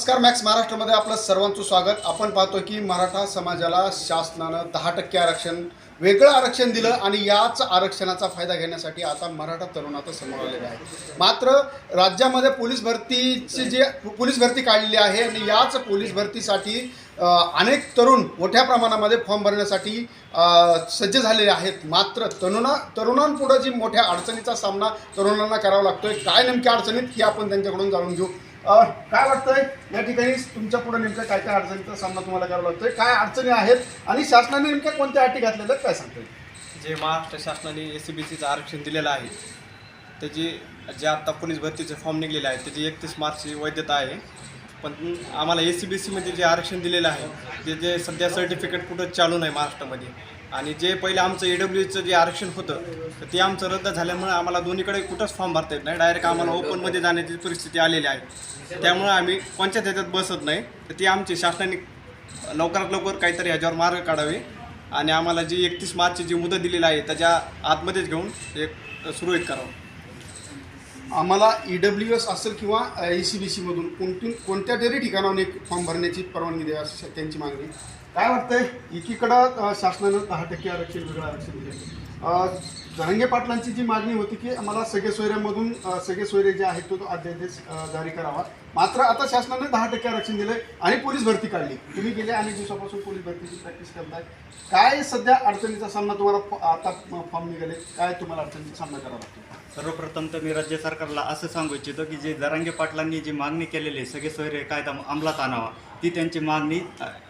नमस्कार मॅक्स महाराष्ट्रामध्ये आपलं सर्वांचं स्वागत. आपण पाहतो की मराठा समाजाला शासनानं दहा टक्के आरक्षण वेगळं आरक्षण दिलं आणि याच आरक्षणाचा फायदा घेण्यासाठी आता मराठा तरुण आता समोर आलेला आहे. मात्र राज्यामध्ये पोलीस भरतीची जे पोलीस भरती काढलेली आहे आणि याच पोलीस भरतीसाठी अनेक तरुण मोठ्या प्रमाणामध्ये फॉर्म भरण्यासाठी सज्ज झालेले आहेत. मात्र तरुणा तरुणांपुढं जी मोठ्या अडचणीचा सामना तरुणांना करावा लागतो आहे काय नेमक्या अडचणीत ही आपण त्यांच्याकडून जाणून घेऊ. काय वाटतंय? या ठिकाणी तुमच्यापुढे नेमक्या काय काय अडचणीचा सामना तुम्हाला करावा लागतोय? काय अडचणी आहेत? आणि शासनाने नेमक्या कोणत्या अटी घातलेल्या आहेत? काय सांगतोय? जे महाराष्ट्र शासनाने एस सी बी सीचं आरक्षण दिलेलं आहे त्याची जे आत्ता पोलीस भरतीचे फॉर्म निघलेले आहेत त्याची एकतीस मार्चची वैधता आहे. पण आम्हाला एस सी बी सीमध्ये जे आरक्षण दिलेलं आहे ते जे सध्या सर्टिफिकेट कुठं चालू नाही महाराष्ट्रामध्ये आणि जे पहिले आमचं ए डब्ल्यूचं जे आरक्षण होतं तर ते आमचं रद्द झाल्यामुळे आम्हाला दोन्हीकडे कुठंच फॉर्म भरता येत नाही. डायरेक्ट आम्हाला ओपनमध्ये जाण्याची परिस्थिती आलेली आहे. त्यामुळे आम्ही कोणत्याच ह्याच्यात बसत नाही. तर ती आमची शासनाने लवकरात लवकर काहीतरी ह्याच्यावर मार्ग काढावे आणि आम्हाला जी एकतीस मार्चची जी मुदत दिलेली आहे त्याच्या आतमध्येच घेऊन एक सुरळीत करावं. आम्हाला ई डब्ल्यू एस असेल किंवा ई सी बी सीमधून कोणतून कोणत्या तरी ठिकाणाहून एक फॉर्म भरण्याची परवानगी द्यावी अशी त्यांची मागणी. काय वाटतंय? एकीकडं शासनानं दहा टक्के आरक्षण वेगळं आरक्षण दिलं जहांगे पाटलांची जी मागणी होती की आम्हाला सगळे सोयऱ्यांमधून सगळे सोयरे जे आहेत तो तो अध्यादेश जारी करावा. मात्र आता शासनाने दहा टक्के आरक्षण दिलं आणि पोलीस भरती काढली. तुम्ही गेल्या अनेक दिवसापासून पोलीस भरतीची प्रॅक्टिस करताय. काय सध्या अडचणीचा सामना तुम्हाला आता फॉर्म निघाले? काय तुम्हाला अडचणीचा सामना करावा लागतो सर्वप्रथम तर मी राज्य सरकारला असं सांगू इच्छितो की जे जरांगे पाटलांनी जी मागणी केलेली आहे सगळे सोयरे कायदा अंमलात आणावा. ती त्यांची मागणी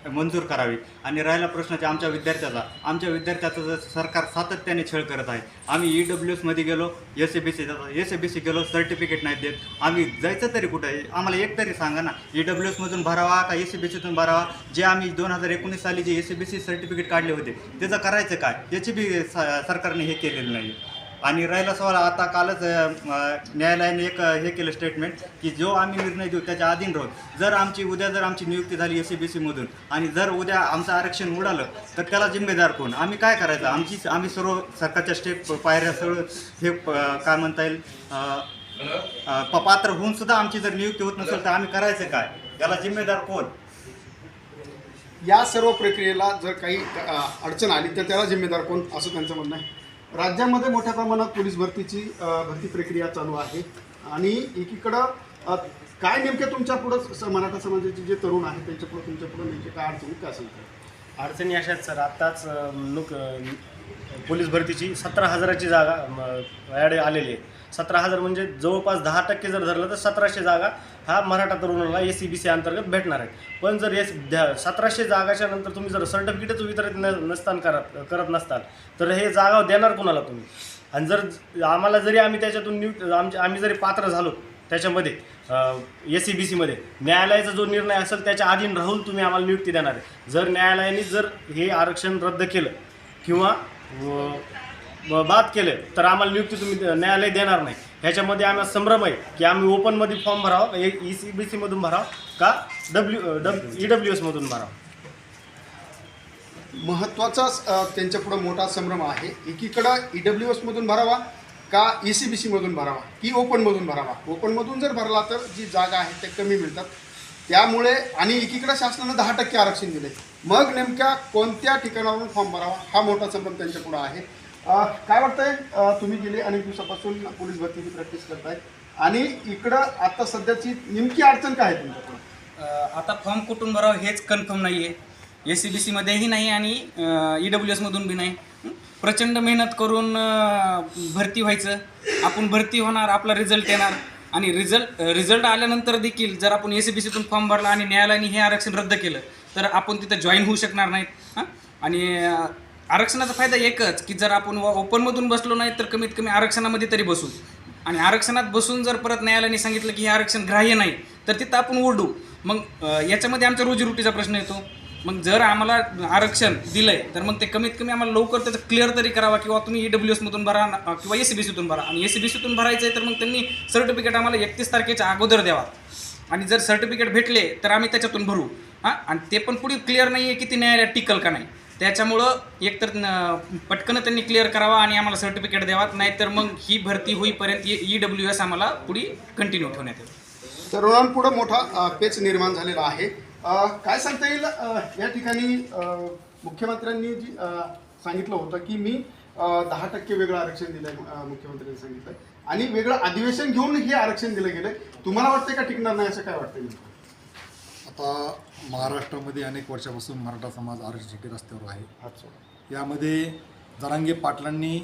मंजूर करावी. आणि राहिला प्रश्नाचे आमच्या विद्यार्थ्याचा आमच्या विद्यार्थ्याचं जर सरकार सातत्याने छळ करत आहे आम्ही ई डब्ल्यू एसमध्ये गेलो S A B C S A B C गेलो सर्टिफिकेट नाही देत आम्ही जायचं तरी कुठं? आम्हाला एक तरी सांगा ना ई डब्ल्यू एसमधून भरावा का एस ए बी सीतून भरावा? जे आम्ही दोन हजार एकोणीस साली जे S A B C certificate काढले होते त्याचं करायचं काय? याची बी सरकारने हे केलेलं नाही. आणि राहिला सवाल आता कालच न्यायालयाने एक हे केलं स्टेटमेंट की जो आम्ही निर्णय देऊ त्याच्या अधीन राहू. जर आमची उद्या जर आमची नियुक्ती झाली एस सी बी सीमधून आणि जर उद्या आमचं आरक्षण उडालं तर त्याला जिम्मेदार कोण? आम्ही काय करायचं? आमची आम्ही सर्व सरकारच्या स्टेप पायऱ्या सर्व हे काय म्हणता येईल? प- पात्र होऊन सुद्धा आमची जर नियुक्ती होत नसेल तर आम्ही करायचं काय? याला जिम्मेदार कोण? या सर्व प्रक्रियेला जर काही अडचण आली तर त्याला जिम्मेदार कोण? असं त्यांचं म्हणणं आहे. राज्यामध्ये मोठ्या प्रमाणात पोलीस भरतीची भरती प्रक्रिया चालू आहे. आणि एकीकडं काय नेमक्या तुमच्या पुढं मराठा समाजाचे जे तरुण आहेत त्यांच्या पुढं तुमच्या पुढं नेमके काय अडचणी काय सांगतात अडचणी अशा आहेत सर. आत्ताच नुक पोलीस भरतीची सतरा हजाराची जागा ॲड आलेली आहे. सतरा हजार म्हणजे जवळपास दहा टक्के जर धरलं तर सतराशे जागा हा मराठा तरुणाला ए सी बी सी अंतर्गत भेटणार आहे पण जर एस सतराशे जागाच्या नंतर तुम्ही जर सर्टिफिकेटच वितरित न नसतान करत करत नसताल तर हे जागा देणार कोणाला तुम्ही? आणि जर आम्हाला जरी आम्ही त्याच्यातून नियुक्त आमचे आम्ही जरी पात्र झालो त्याच्यामध्ये एस सी बी सीमध्ये न्यायालयाचा जो निर्णय असेल त्याच्या अधीन राहून तुम्ही आम्हाला नियुक्ती देणार आहे. जर न्यायालयाने जर हे आरक्षण रद्द केलं किंवा व- ब- बाद केले तर आम्हाला नियुक्ती तुम्ही द- न्यायालय देणार नाही. ह्याच्यामध्ये आम्हाला संभ्रम आहे की आम्ही ओपनमध्ये फॉर्म भरावा ई सी e, बी सीमधून भरावा का डब्ल्यू डब ई डब्ल्यू एसमधून भरावा? महत्त्वाचाच अ, मोठा संभ्रम आहे. एकीकडं ई डब्ल्यू एसमधून भरावा का ई सी बी सीमधून भरावा? की ओपनमधून भरावा? ओपनमधून जर भरला तर जी जागा आहे त्या कमी मिळतात. त्यामुळे आणि एकीकडे शासनानं दहा टक्के आरक्षण दिले मग नेमक्या कोणत्या ठिकाणावरून फॉर्म भरावा? हा मोठा संभ्रम त्यांच्या आहे. काय वाटतंय? तुम्ही गेले अनेक दिवसापासून पोलीस भरतीची प्रॅक्टिस करताय आणि इकडं आता सध्याची नेमकी अडचण काय आहे तुमच्याकडं आता फॉर्म कुठून भरावं हेच कन्फर्म नाही आहे एस सी बी सीमध्येही नाही आणि ई डब्ल्यू एसमधून बी नाही. प्रचंड मेहनत करून भरती व्हायचं. आपण भरती होणार आपला रिझल्ट येणार. आणि रिझल्ट रिझल्ट आल्यानंतर देखील जर आपण एस सी बी सीतून फॉर्म भरला आणि न्यायालयाने हे आरक्षण रद्द केलं तर आपण तिथं जॉईन होऊ शकणार नाहीत हां? आणि आरक्षणाचा फायदा एकच की जर आपण ओपनमधून बसलो नाही तर कमीत कमी आरक्षणामध्ये तरी बसू आणि आरक्षणात बसून जर परत न्यायालयाने सांगितलं की हे आरक्षण ग्राह्य नाही तर तिथं आपण ओरडू. मग याच्यामध्ये आमच्या रोजीरोटीचा प्रश्न येतो. मग जर आम्हाला आरक्षण दिलंय तर मग ते कमीत कमी आम्हाला लवकर त्याचं क्लिअर तरी करावा किंवा तुम्ही ई डब्ल्यू एसमधून भरा किंवा एस सी बी सीतून भरा. आणि एस सी बी सीतून भरायचं आहे तर मग त्यांनी सर्टिफिकेट आम्हाला एकतीस तारखेच्या अगोदर द्यावा. आणि जर सर्टिफिकेट भेटले तर आम्ही त्याच्यातून भरू. हां? आणि ते पण पुढे क्लिअर नाही आहे की ती न्यायालयात टिकल का नाही. त्याच्यामुळं एकतर पटकन त्यांनी क्लिअर करावा आणि आम्हाला सर्टिफिकेट द्यावा. नाहीतर मग ही भरती होईपर्यंत ई डब्ल्यू एस आम्हाला पुढे कंटिन्यू ठेवण्यात येईल. तरुणांपुढं मोठा पेच निर्माण झालेला आहे. काय सांगता येईल? या ठिकाणी मुख्यमंत्र्यांनी जी सांगितलं होतं की मी दहा टक्के वेगळं आरक्षण दिलंय अ, मुख्यमंत्र्यांनी सांगितलं. आणि वेगळं अधिवेशन घेऊन हे आरक्षण दिलं गेलंय. तुम्हाला वाटतंय का टिकणार नाही असं काय वाटतंय आता महाराष्ट्रामध्ये अनेक वर्षापासून मराठा समाज आरक्षणासाठी रस्त्यावर आहे. यामध्ये जरांगे पाटलांनी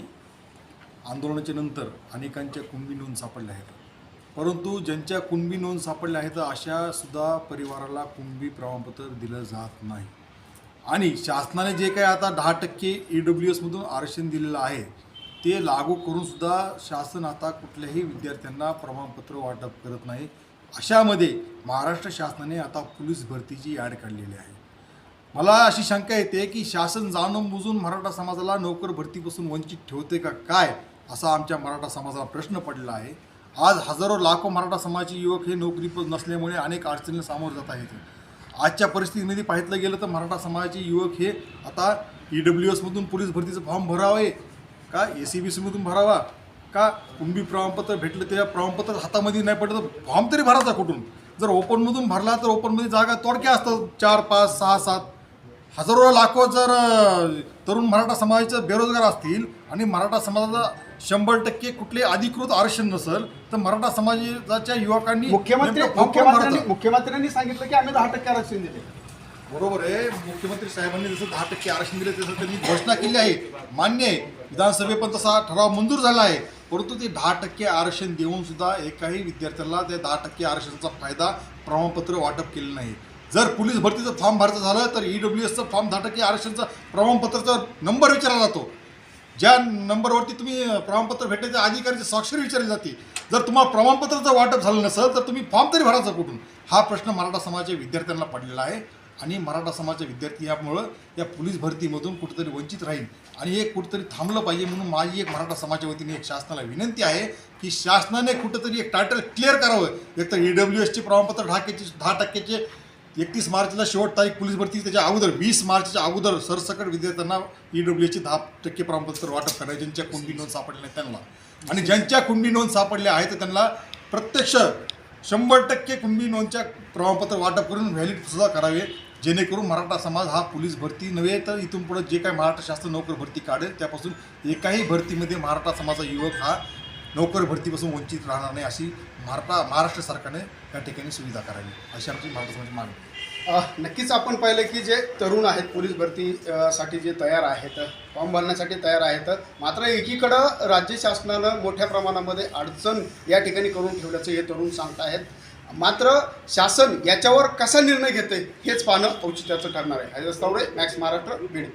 आंदोलनाच्या नंतर अनेकांच्या कुणबी नोंद सापडल्या आहेत. परंतु ज्यांच्या कुणबी नोंद सापडल्या आहेत अशा सुद्धा परिवाराला कुणबी प्रमाणपत्र दिलं जात नाही. आणि शासनाने जे काही आता दहा टक्के ई डब्ल्यू एसमधून आरक्षण दिलेलं आहे ते लागू करून सुद्धा शासन आता कुठल्याही विद्यार्थ्यांना प्रमाणपत्र वाटप करत नाही. अशामध्ये महाराष्ट्र शासनाने आता पोलीस भरतीची ॲड काढलेली आहे. मला अशी शंका येते की शासन जाणून बुजून मराठा समाजाला नोकर भरतीपासून वंचित ठेवते का काय असा आमच्या मराठा समाजाला प्रश्न पडला आहे. आज हजारो लाखो मराठा समाजाचे युवक हे नोकरी नसल्यामुळे अनेक अडचणींना सामोरे जात आहेत. आजच्या परिस्थितीमध्ये पाहिलं गेलं तर मराठा समाजाचे युवक हे आता ई डब्ल्यू एसमधून पोलीस भरतीचं फॉर्म भरावे का ए सी बी सीमधून भरावा का कुंभी प्रमाणपत्र भेटलं त्या प्रमाणपत्र हातामध्ये नाही पडलं तर फॉर्म तरी भरायचा कुठून? जर ओपनमधून भरला तर ओपनमध्ये जागा तोडक्या असतात. चार पाच सहा सात हजारो लाखो जर तरुण मराठा समाजाचे बेरोजगार असतील आणि मराठा समाजाचा शंभर टक्के कुठले अधिकृत आरक्षण नसेल तर मराठा समाजाच्या युवकांनी मुख्यमंत्री मुख्यमंत्र्यांनी? मुख्यमंत्र्यांनी सांगितलं की आम्ही दहा टक्के आरक्षण दिले बरोबर आहे. मुख्यमंत्री साहेबांनी जसं दहा टक्के आरक्षण दिले तसं त्यांनी घोषणा केली आहे. मान्य आहे. विधानसभे पण तसा ठराव मंजूर झाला आहे. परंतु ते दहा टक्के आरक्षण देऊन सुद्धा एकाही विद्यार्थ्याला त्या दहा टक्के आरक्षणाचा फायदा प्रमाणपत्र वाटप केलं नाही. जर पोलीस भरतीचं फॉर्म भरायचं झालं तर ई डब्ल्यू एसचं फॉर्म दहा टक्के आरक्षणचं प्रमाणपत्राचा नंबर विचारला जातो. ज्या नंबरवरती तुम्ही प्रमाणपत्र भेटले त्या अधिकाऱ्याची स्वाक्षरी विचारली जाते. जर तुम्हाला प्रमाणपत्राचं वाटप झालं नसेल तर तुम्ही फॉर्म तरी भरायचा कुठून? हा प्रश्न मराठा समाजाच्या विद्यार्थ्यांना पडलेला आहे आणि मराठा समाजाच्या विद्यार्थी यामुळं या पोलीस भरतीमधून कुठेतरी वंचित राहील. आणि हे कुठेतरी थांबलं पाहिजे म्हणून माझी एक मराठा समाजाच्या वतीने एक शासनाला विनंती आहे की शासनाने कुठेतरी एक टायटल क्लिअर करावं. एक तर ई डब्ल्यू एसचे प्रमाणपत्र दहा दहा टक्क्याचे एकतीस मार्चला शेवट तारीख पोलीस भरती. त्याच्या अगोदर वीस मार्चच्या अगोदर सरसकट विद्यार्थ्यांना ई डब्ल्यू दहा टक्के प्रमाणपत्र वाटप करायचे. ज्यांच्या कुंडी नोंद सापडल्या नाही त्यांना. आणि ज्यांच्या कुंडी नोंद सापडल्या आहेत तर त्यांना प्रत्यक्ष शंभर टक्के कुंडी नोंदच्या प्रमाणपत्र वाटप करून व्हॅलिड सुद्धा करावे. जेणेकरून मराठा समाज हा पोलीस भरती नव्हे तर इथून पुढे जे काही महाराष्ट्र शास्त्र नोकर भरती काढेल त्यापासून एकाही भरतीमध्ये मराठा समाजाचा युवक हा नोकर भरतीपासून वंचित राहणार नाही अशी भारता महाराष्ट्र सरकारने या ठिकाणी सुविधा करावी. अशी आमची महाराष्ट्र मागणी नक्कीच आपण पाहिलं की जे तरुण आहेत पोलीस भरतीसाठी जे तयार आहेत फॉर्म भरण्यासाठी तयार आहेत मात्र एकीकडं राज्य शासनानं मोठ्या प्रमाणामध्ये अडचण या ठिकाणी करून ठेवल्याचं हे तरुण सांगत आहेत मात्र शासन याच्यावर कसा निर्णय घेते हेच पाहणं औचित्याचं ठरणार आहे. हरिदास तावडे मॅक्स महाराष्ट्र बीड.